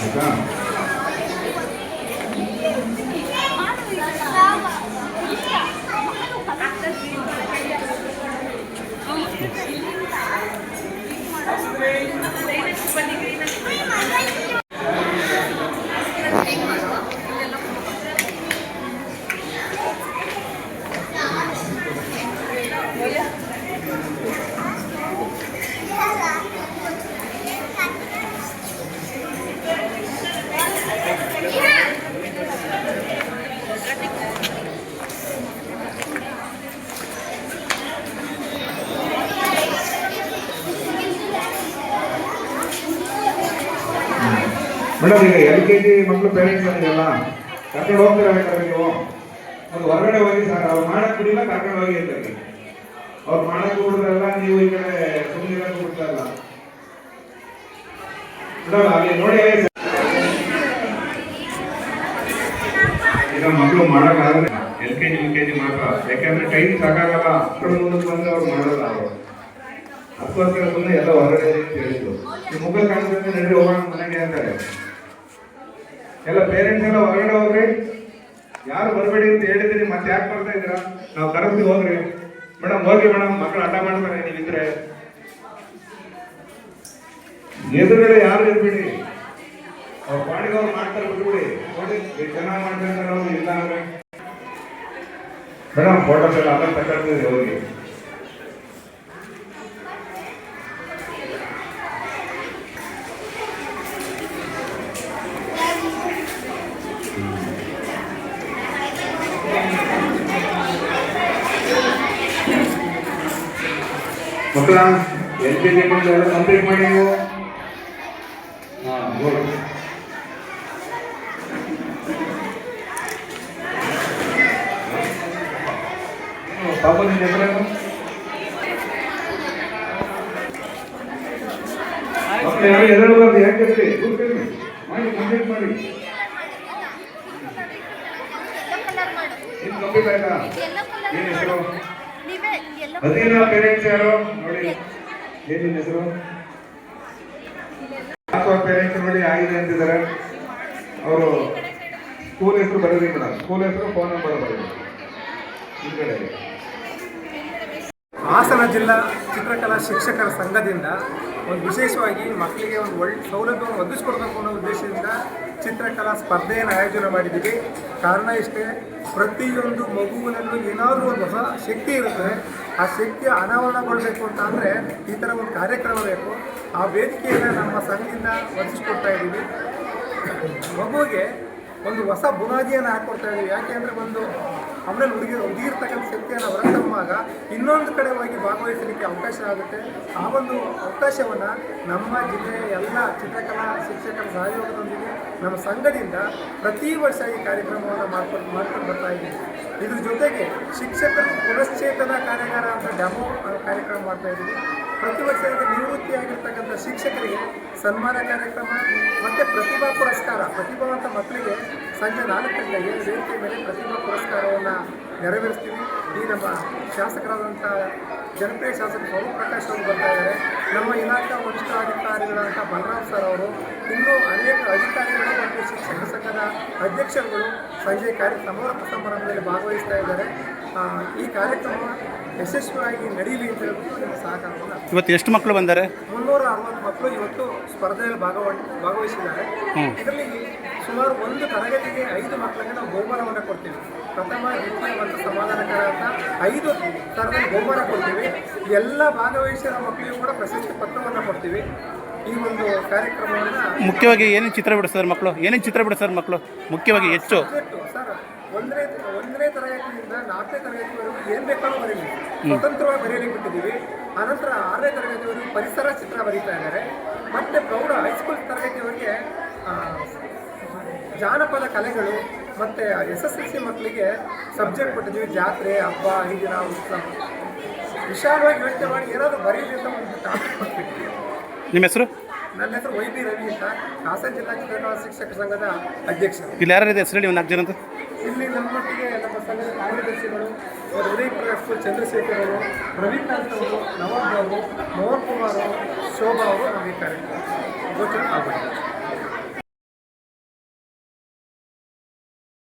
ಆಯ್ತಾ ಮೇಡಮ್, ಈಗ L K G ಮಕ್ಕಳು ಪೇರೆಂಟ್ಸ್ ಬಂದಿರಲ್ಲ ಕರ್ಕೊಂಡು ಹೋಗ್ತೀರಾ ಬೇಕಾದ್ರೆ ನೀವು? ಅದು ಹೊರಗಡೆ ಹೋಗಿ ಸರ್ ಅವ್ರು ಮಾಡಕ್ ಕುಡಿಲ್ಲ ಕರ್ಕೊಂಡು ಹೋಗಿ ಅಂತ. ಅವ್ರು ಮಾಡಕ್ ಕುಡಿದ್ರಲ್ಲ ನೀವು ಈ ಕಡೆ ಸುಮ್ಮನೆ ಬಿಡ್ತಾ ಇಲ್ಲ. ಮೇಡಮ್ ಅಲ್ಲಿ ನೋಡಿ ಈಗ ಮಕ್ಕಳು ಮಾಡಕ್ಕಾಗಲ್ಲ. L K G, U K G ಮಾತ್ರ. ಯಾಕೆಂದ್ರೆ ಟೈಮ್ ಸಾಕಾಗಲ್ಲ. ಅಷ್ಟೊಂದು ಮುಂದಕ್ಕೆ ಬಂದ್ರೆ ಅವ್ರು ಮಾಡಲ್ಲ ಅವರು. ಅದಕ್ಕೋಸ್ಕರ ಸುಮ್ಮನೆ ಎಲ್ಲ ಹೊರಗಡೆ ಹೇಳಿದ್ರು ಮುಖ ಕಾಣಿಸ್ತಂದ್ರೆ ನಡ್ರಿ ಹೋಗೋಣ ಮನೆಗೆ ಅಂತಾರೆ. ಎಲ್ಲ ಪೇರೆಂಟ್ಸ್ ಎಲ್ಲ ಹೊರಗಡೆ ಹೋಗ್ರಿ. ಯಾರು ಬರಬೇಡಿ ಅಂತ ಹೇಳಿದ್ರಿ ಮತ್ತೆ ಯಾಕೆ ಬರ್ತಾ ಇದ್ದೀರಾ? ನಾವು ಕರೆಸ್ತೀವಿ ಹೋಗ್ರಿ. ಮೇಡಮ್ ಹೋಗಿ ಮೇಡಮ್ ಮಕ್ಕಳು ಅಡ್ಡ ಮಾಡ್ತಾರೆ, ನೀವಿದ್ರೆ. ಎದುರುಗಡೆ ಯಾರು ಇರ್ಬೇಡಿ. ಅವ್ರ ಪಾಡಿಗೆ ಅವ್ರು ಮಾಡ್ತಾರೆ, ಬಿಟ್ಬಿಡಿ. ನೋಡಿ ಚೆನ್ನಾಗಿ ಮಾಡ್ತಾರೆ ಇಲ್ಲ ಅಂದ್ರೆ. ಮೇಡಮ್ ಫೋಟೋಸ್ ಎಲ್ಲ ಅಲ್ಲ ಹೋಗಿ. ಮಕ್ಕಳ ಎಲ್ ಕೆ ಜಿ ಎಲ್ಲ ಕಂಪ್ಲೀಟ್ ಮಾಡಿ ನೀವು? ಹಾಂ ಹೋಗಿ ಪಾಪ ನಿನ್ನ ಹೆಸರೇನು ಮಕ್ಕಳು ಯಾರು ಎದುರಬಾರ್ದು ಯಾಕೆ ಕೂತ್ಕೊಳ್ಳಿ. ಮಾಡಿ ಕಂಪ್ಲೀಟ್ ಮಾಡಿ. ಕಂಪ್ಲೀಟ್ ಆಯ್ತಾ? ಏನು ಹೆಸರು? ಅದೇನ ಪೇರೆಂಟ್ಸ್ ಯಾರು? ನೋಡಿ. ಏನು ಹೆಸರು? ಅಥವಾ ಪೇರೆಂಟ್ಸ್ ನೋಡಿ ಆಗಿದೆ ಅಂತಿದ್ದಾರೆ. ಅವರು ಸ್ಕೂಲ್ ಹೆಸರು ಬರೋದಿಲ್ಲ. ಮೇಡಮ್ ಸ್ಕೂಲ್ ಹೆಸರು ಫೋನ್ ನಂಬರ್ ಬರೋದು ಹಿಂದ್ಗಡೆ. ಹಾಸನ ಜಿಲ್ಲಾ ಚಿತ್ರಕಲಾ ಶಿಕ್ಷಕರ ಸಂಘದಿಂದ ಒಂದು ವಿಶೇಷವಾಗಿ ಮಕ್ಕಳಿಗೆ ಒಂದು ಒಳ್ಳೆ ಸೌಲಭ್ಯವನ್ನು ಒದಗಿಸ್ಕೊಡ್ಬೇಕು ಅನ್ನೋ ಉದ್ದೇಶದಿಂದ ಚಿತ್ರಕಲಾ ಸ್ಪರ್ಧೆಯನ್ನು ಆಯೋಜನೆ ಮಾಡಿದ್ದೀವಿ. ಕಾರಣ ಇಷ್ಟೇ, ಪ್ರತಿಯೊಂದು ಮಗುವಿನಲ್ಲೂ ಏನಾದರೂ ಒಂದು ಹೊಸ ಶಕ್ತಿ ಇರುತ್ತೆ. ಆ ಶಕ್ತಿ ಅನಾವರಣಗೊಳ್ಬೇಕು ಅಂತ ಅಂದರೆ ಈ ಥರ ಒಂದು ಕಾರ್ಯಕ್ರಮ ಬೇಕು. ಆ ವೇದಿಕೆಯನ್ನು ನಮ್ಮ ಸಂಘದಿಂದ ಒದಗಿಸ್ಕೊಡ್ತಾ ಇದ್ದೀವಿ. ಮಗುವಿಗೆ ಒಂದು ಹೊಸ ಬುನಾದಿಯನ್ನು ಹಾಕ್ಕೊಡ್ತಾ ಇದ್ದೀವಿ. ಯಾಕೆ ಅಂದರೆ ಒಂದು ಅವರಲ್ಲಿ ಹುಡುಗಿ ಹುಡುಗಿರ್ತಕ್ಕಂಥ ಶಕ್ತಿಯನ್ನು ಹೊರತಮ್ಮಾಗ ಇನ್ನೊಂದು ಕಡೆ ಹೋಗಿ ಭಾಗವಹಿಸಲಿಕ್ಕೆ ಅವಕಾಶ ಆಗುತ್ತೆ. ಆ ಒಂದು ಅವಕಾಶವನ್ನು ನಮ್ಮ ಜಿಲ್ಲೆಯ ಎಲ್ಲ ಚಿತ್ರಕಲಾ ಶಿಕ್ಷಕರ ಸಹಯೋಗದೊಂದಿಗೆ ನಮ್ಮ ಸಂಘದಿಂದ ಪ್ರತಿ ವರ್ಷ ಈ ಕಾರ್ಯಕ್ರಮವನ್ನು ಮಾಡ್ಕೊಂಡು ಮಾಡ್ಕೊಂಡು ಬರ್ತಾ ಇದ್ದೀವಿ ಇದ್ರ ಜೊತೆಗೆ ಶಿಕ್ಷಕರು ಪುನಶ್ಚೇತನ ಕಾರ್ಯಾಗಾರ ಅಂತ ಡೆಮೋ ಕಾರ್ಯಕ್ರಮ ಮಾಡ್ತಾ ಇದ್ದೀವಿ. ಪ್ರತಿ ವರ್ಷ ನಿವೃತ್ತಿಯಾಗಿರ್ತಕ್ಕಂಥ ಶಿಕ್ಷಕರಿಗೆ ಸನ್ಮಾನ ಕಾರ್ಯಕ್ರಮ ಮತ್ತು ಪ್ರತಿಭಾ ಪುರಸ್ಕಾರ. ಪ್ರತಿಭಾವಂತ ಮಕ್ಕಳಿಗೆ ಸಂಜೆ ನಾಲ್ಕು ಗಂಟೆಗೆ ವೇದಿಕೆ ಮೇಲೆ ಪ್ರತಿಭಾ ಪುರಸ್ಕಾರವನ್ನು ನೆರವೇರಿಸ್ತೀವಿ. ಈ ನಮ್ಮ ಶಾಸಕರಾದಂಥ ಜನಪ್ರಿಯ ಶಾಸಕ ಸ್ವರೂಪ್ ಪ್ರಕಾಶ್ ಅವರು ಬರ್ತಾ ಇದ್ದಾರೆ. ನಮ್ಮ ಇಲಾಖಾ ವರಿಷ್ಠಾಧಿಕಾರಿಗಳಾದಂಥ ಬಲರಾಮ್ ಸರ್ ಅವರು, ಇನ್ನೂ ಅನೇಕ ಅಧಿಕಾರಿಗಳು ಮತ್ತು ಶಿಕ್ಷಕ ಸಂಘದ ಅಧ್ಯಕ್ಷರುಗಳು ಸಂಜೆ ಕಾರ್ಯ ಸಮಾರೋಪ ಸಮಾರಂಭದಲ್ಲಿ ಭಾಗವಹಿಸ್ತಾ ಇದ್ದಾರೆ. ಈ ಕಾರ್ಯಕ್ರಮ ಯಶಸ್ವಿಯಾಗಿ ನಡೀಲಿ ಅಂತ ಹೇಳ್ಬಿಟ್ಟು ಸಹಕಾರವನ್ನು ಇವತ್ತು ಎಷ್ಟು ಮಕ್ಕಳು ಬಂದರೆ? ಮುನ್ನೂರ ಅರವತ್ತು ಮಕ್ಕಳು ಇವತ್ತು ಸ್ಪರ್ಧೆಯಲ್ಲಿ ಭಾಗವ ಭಾಗವಹಿಸಿದ್ದಾರೆ. ಇದರಲ್ಲಿ ಸುಮಾರು ಒಂದು ತರಗತಿಗೆ ಐದು ಮಕ್ಕಳಿಗೆ ನಾವು ಬಹುಮಾನವನ್ನು ಕೊಡ್ತೀವಿ. ಪ್ರಥಮ ದ್ವಿತೀಯ ಮತ್ತು ಸಮಾಧಾನಕರ ಅಂತ ಐದು ಥರದ ಬಹುಮಾನ ಕೊಡ್ತೀವಿ. ಎಲ್ಲ ಭಾಗವಹಿಸಿದ ಮಕ್ಕಳಿಗೂ ಕೂಡ ಪ್ರಶಸ್ತಿ ಪತ್ರವನ್ನು ಕೊಡ್ತೀವಿ. ಈ ಒಂದು ಕಾರ್ಯಕ್ರಮವನ್ನು ಮುಖ್ಯವಾಗಿ ಏನೇನು ಚಿತ್ರ ಬಿಡಿಸ್ತಾರೆ ಮಕ್ಕಳು ಏನೇನು ಚಿತ್ರ ಬಿಡಿಸ್ತಾರೆ ಮಕ್ಕಳು ಮುಖ್ಯವಾಗಿ ಹೆಚ್ಚು. ಸರ್ ಒಂದನೇ ಒಂದನೇ ನಾಲ್ಕನೇ ತರಗತಿವರೆಗೂ ಏನ್ ಬೇಕಾದ್ರೂ ಬರೀಲಿ. ಸ್ವತಂತ್ರವಾಗಿ ಬರೆಯಲಿಕ್ಕೆ ಬಿಟ್ಟಿದ್ದೀವಿ. ಆನಂತರ ಆರನೇ ತರಗತಿವರೆಗೂ ಪರಿಸರ ಚಿತ್ರ ಬರೀತಾ ಇದ್ದಾರೆ. ಮತ್ತೆ ಪ್ರೌಢ ಹೈಸ್ಕೂಲ್ ತರಗತಿವರಿಗೆ ಆ, ಜಾನಪದ ಕಲೆಗಳು ಮತ್ತೆ ಎಸ್ ಎಸ್ ಎಲ್ ಸಿ ಮಕ್ಕಳಿಗೆ ಸಬ್ಜೆಕ್ಟ್ ಕೊಟ್ಟಿದ್ದೀವಿ. ಜಾತ್ರೆ ಹಬ್ಬ ಹರಿದಿನ ಉತ್ಸವ. ವಿಶಾಲವಾಗಿ ಯೋಚನೆ ಮಾಡಿ ಏನಾದರೂ ಬರೀಲಿ ಅಂತ ಒಂದು ಟಾಪಿಕ್ ಕೊಟ್ಬಿಟ್ಟಿದ್ದೀವಿ ನಿಮ್ಮ ಹೆಸರು? ನನ್ನ ಹೆಸರು ವೈ ಬಿ ರವಿ ಅಂತ ಹಾಸನ ಜಿಲ್ಲಾ ಚಿತ್ರಕಲಾ ಶಿಕ್ಷಕ ಸಂಘದ ಅಧ್ಯಕ್ಷರು. ಇಲ್ಲಿ ಯಾರ್ಯಾರಿದೆ ಹೆಸರು ಹೇಳಿ ಒಂದು ನಾಲ್ಕು ಜನ ಅಂತ ಇಲ್ಲಿ ನಮ್ಮೊಟ್ಟಿಗೆ ನಮ್ಮ ಸಂಘದ ಕಾರ್ಯದರ್ಶಿಗಳು ಉದಯ್ ಪ್ರಕಾಶ್ ಚಂದ್ರಶೇಖರ್ ಅವರು ರವಿಕಾಂತ್ ಅವರು ನವಾಬ್ ಅವರು ಮೋಹನ್ ಕುಮಾರ್ ಅವರು ಶೋಭಾ ಅವರು ನಮ್ಮ ಈ ಕಾರ್ಯಕ್ರಮ ಗೋಚರ ಆಗ್ಬಿಟ್ಟಿದ್ದಾರೆ